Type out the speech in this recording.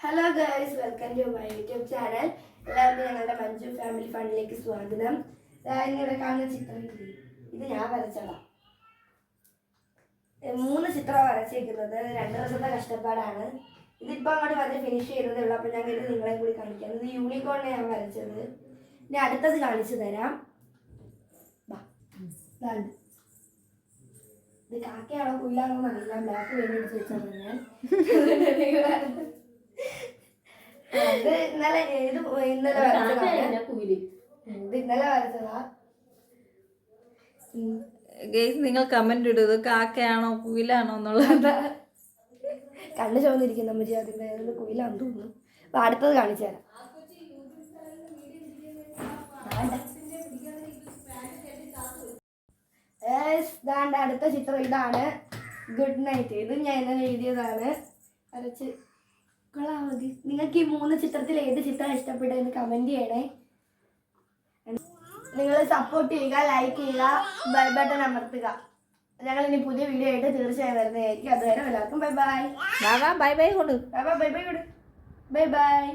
Hello girls welcome to my YouTube channel എല്ലാവർക്കും ഞങ്ങളുടെ Manju family ഫണ്ടിലേക്ക് സ്വാഗതം. ഇവിടെ കാണുന്ന ചിത്രം? ഇത്. ഞാൻ വരച്ചതാ. മൂന്ന് ചിത്രം വരച്ചേക്കുന്നത് രണ്ട് ദിവസത്തെ കഷ്ടപ്പാടാണ്. ഇതിപ്പോൾ അങ്ങോട്ട് വന്ന് ഫിനിഷ് ചെയ്തതേ ഉള്ളൂ. അപ്പോൾ ഞാൻ കരുതി നിങ്ങളെ കൂടി കാണിക്കാം. ഇത് യൂണിക്കോണിനെ ഞാൻ വരച്ചത്. ഇനി അടുത്തത് കാണിച്ചു തരാം. ഇത്. കാക്കയാണോ പുല്ലാണോ എന്നറിയില്ല. ബ്ലാക്ക് വേണ്ടി എടുത്ത് ഞാൻ. ഇത് ഇന്നലെ ഇത് ഇന്നലെ വരച്ചതാണ് ഇത് ഇന്നലെ വരച്ചതാ. ഗെയ്സ് നിങ്ങൾ കമന്റ് ഇടൂ. ഇത് കാക്കയാണോ കുയിലാണോ എന്നുള്ളത്. കണ്ണു ചുവന്നിരിക്കുന്ന അമ്മച്ചി അതിന്റെ ഏതാണ്ട് കുയിലാന്ന് തോന്നുന്നു. അപ്പൊ അടുത്തത് കാണിച്ചു തരാം. അടുത്ത ചിത്രം. ഇതാണ് ഗുഡ് നൈറ്റ് ഇത് ഞാൻ ഇന്നലെ എഴുതിയതാണ്. വരച്ച് കൊള്ളാം മതി. നിങ്ങൾക്ക് ഈ മൂന്ന് ചിത്രത്തിൽ ഏത് ചിത്രം ഇഷ്ടപ്പെട്ടതെന്ന് കമന്റ് ചെയ്യണേ. നിങ്ങൾ സപ്പോർട്ട് ചെയ്യുക ലൈക്ക് ചെയ്യുക ബൈ ബട്ടൺ അമർത്തുക. ഞങ്ങൾ ഇനി പുതിയ വീഡിയോ ആയിട്ട് തീർച്ചയായും വരുന്നതായിരിക്കും. അതുവരെ എല്ലാവർക്കും ബൈ ബൈ ബൈ ബൈ കൊണ്ട് bye bye bye bye bye bye